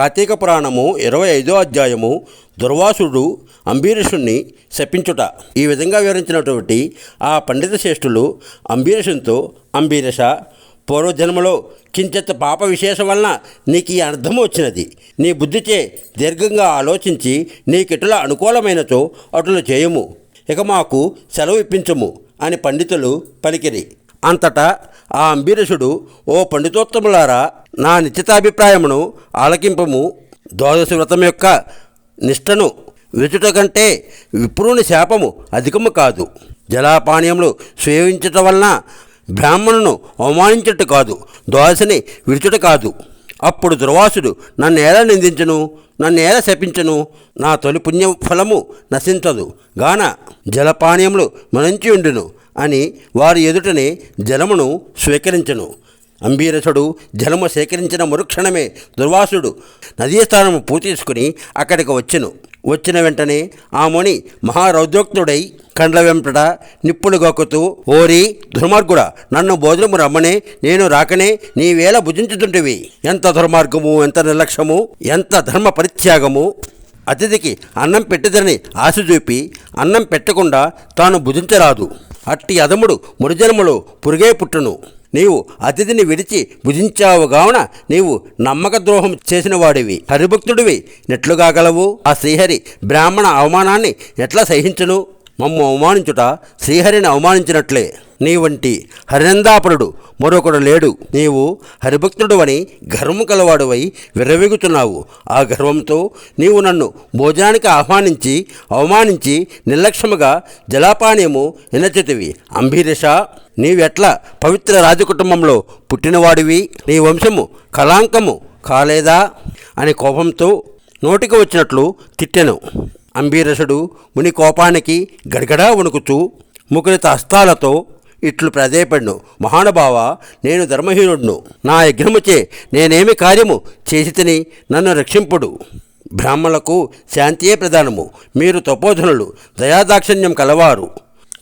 కార్తీక పురాణము ఇరవై ఐదో అధ్యాయము దుర్వాసుడు అంబీరీషుణ్ణి శపించుట. ఈ విధంగా వివరించినటువంటి ఆ పండిత శ్రేష్ఠులు అంబీరీషునితో అంబీరష పూర్వజన్మలో కించెత్త పాప విశేషం వలన నీకు ఈ అర్థం వచ్చినది. నీ బుద్ధిచే దీర్ఘంగా ఆలోచించి నీకిటుల అనుకూలమైనచో అటులు చేయము. ఇక మాకు సెలవు ఇప్పించము అని పండితులు పలికిరి. అంతటా ఆ అంబీరసుడు ఓ పండితోత్తములారా నా నిశ్చితాభిప్రాయమును ఆలకింపము ద్వాదశ వ్రతం యొక్క నిష్టను విచుట కంటే విప్రుని శాపము అధికము కాదు. జలాపానీయములు సేవించట వలన బ్రాహ్మణును అవమానించట కాదు ద్వాదశిని విడుచుట కాదు. అప్పుడు దుర్వాసుడు నన్ను ఎలా నిందించను? నన్ను ఎలా శపించను? నా తొలి పుణ్య ఫలము నశించదు. గాన జలపానీయములు మరించి ఉండును అని వారి ఎదుటనే జలమును స్వీకరించను. అంబీరసుడు జలము సేకరించిన మరుక్షణమే దుర్వాసుడు నదీ స్థానము పూతీసుకుని అక్కడికి వచ్చెను. వచ్చిన వెంటనే ఆ ముని మహారౌద్రోక్తుడై కండ్ల వెంపట నిప్పులు గొక్కుతూ ఓరి దుర్మార్గుడా నన్ను భోజనము రమ్మనే నేను రాకనే నీవేళ భుజించుతుంటివి. ఎంత దుర్మార్గము ఎంత నిర్లక్ష్యము ఎంత ధర్మ పరిత్యాగము? అతిథికి అన్నం పెట్టదని ఆశ చూపి అన్నం పెట్టకుండా తాను భుజించరాదు. అట్టి అదముడు మురిజన్మలో పురుగే పుట్టును. నీవు అతిథిని విడిచి భుజించావు గావున నీవు నమ్మక ద్రోహం చేసిన వాడివి హరిభక్తుడివి. నెట్లుగాగలవు. ఆ శ్రీహరి బ్రాహ్మణ అవమానాన్ని ఎట్లా సహించును? మమ్ము అవమానించుట శ్రీహరిని అవమానించినట్లే. నీ వంటి హరిందాపరుడు మరొకడు లేడు. నీవు హరిభక్తుడు అని గర్వము కలవాడువై విరవిగుతున్నావు ఆ గర్వంతో నీవు నన్ను భోజనానికి ఆహ్వానించి అవమానించి నిర్లక్ష్యముగా జలాపానీయము ఎనచితివి అంబీరిష నీవెట్లా పవిత్ర రాజకుటుంబంలో పుట్టినవాడివి? నీ వంశము కళాంకము కాలేదా? అని కోపంతో నోటికి వచ్చినట్లు తిట్టెను. అంబీరసుడు ముని కోపానికి గడగడా వణుకుతూ ముకులిత హస్తాలతో ఇట్లు ప్రదేపడ్ను. మహానుభావ నేను ధర్మహీనుడును. నా యజ్ఞముచే నేనేమి కార్యము చేసి తిని నన్ను రక్షింపుడు. బ్రాహ్మణులకు శాంతియే ప్రధానము. మీరు తపోధనులు దయాదాక్షిణ్యం కలవారు.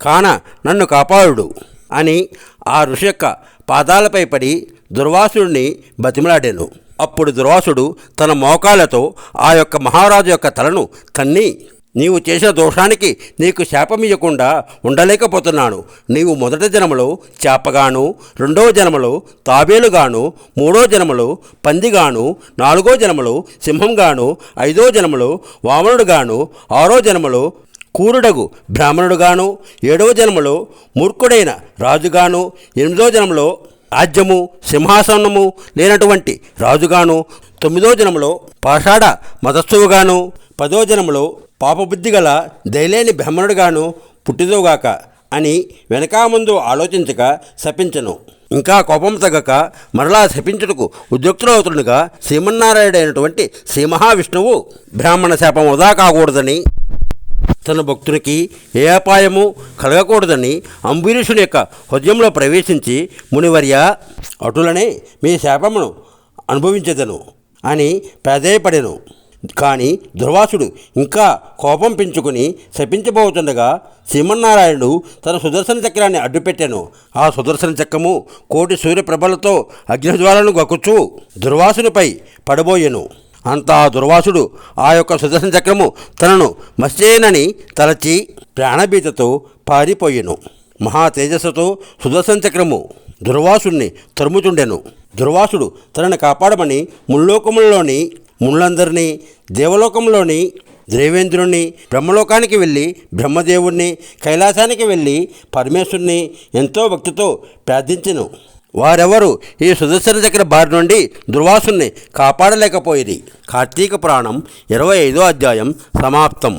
కాన నన్ను కాపాడుడు అని ఆ ఋషి యొక్క పాదాలపై పడి దుర్వాసుడిని బతిమలాడాను. అప్పుడు దుర్వాసుడు తన మోకాలతో ఆ యొక్క మహారాజు యొక్క తలను తన్ని నీవు చేసిన దోషానికి నీకు శాపమియ్యకుండా ఉండలేకపోతున్నాను. నీవు మొదటి జన్మలో చేపగాను రెండవ జన్మలో తాబేలుగాను మూడో జన్మలో పందిగాను నాలుగో జన్మలో సింహంగాను ఐదో జన్మలో వామనుడుగాను ఆరో జన్మలో కూరుడగు బ్రాహ్మణుడుగాను ఏడవ జన్మలో మూర్ఖుడైన రాజుగాను ఎనిమిదో జన్మలో రాజ్యము సింహాసనము లేనటువంటి రాజుగాను తొమ్మిదో జనములో పాషాఢ మతస్థువుగాను పదో జనములో పాపబుద్ధి గల దయలేని బ్రాహ్మణుడుగాను పుట్టిదోగాక అని వెనకా ముందు ఆలోచించక శపించను. ఇంకా కోపం తగ్గక మరలా శపించుటకు ఉద్యుక్తులవుతుడుగా శ్రీమన్నారాయణుడైనటువంటి శ్రీ మహావిష్ణువు బ్రాహ్మణ శాపం వృధా కాకూడదని తన భక్తునికి ఏ అపాయము కలగకూడదని అంబరీషుని యొక్క హృదయంలో ప్రవేశించి మునివర్య అటులనే మీ శాపమును అనుభవించదను అని ప్రాధేయపడెను కానీ దుర్వాసుడు ఇంకా కోపం పెంచుకుని శపించబోతుండగా శ్రీమన్నారాయణుడు తన సుదర్శన చక్రాన్ని అడ్డుపెట్టాను. ఆ సుదర్శన చక్రము కోటి సూర్యప్రభలతో అగ్నిజ్వాలను గక్కుచూ దుర్వాసునిపై పడబోయెను. అంతా దుర్వాసుడు ఆ యొక్క సుదర్శన చక్రము తనను మత్స్యేనని తలచి ప్రాణభీతతో పారిపోయెను. మహా తేజస్సుతో సుదర్శన చక్రము దుర్వాసుణ్ణి తరుముచుండెను. దుర్వాసుడు తనను కాపాడమని ముల్లోకములలోని ముళ్ళందరినీ దేవలోకంలోని దేవేంద్రుణ్ణి బ్రహ్మలోకానికి వెళ్ళి బ్రహ్మదేవుణ్ణి కైలాసానికి వెళ్ళి పరమేశ్వరుణ్ణి ఎంతో భక్తితో ప్రార్థించెను. వారెవరు ఈ సుదర్శన చక్ర బారి నుండి దుర్వాసుని కాపాడలేకపోయేది కార్తీక పురాణం ఇరవై ఐదో అధ్యాయం సమాప్తం.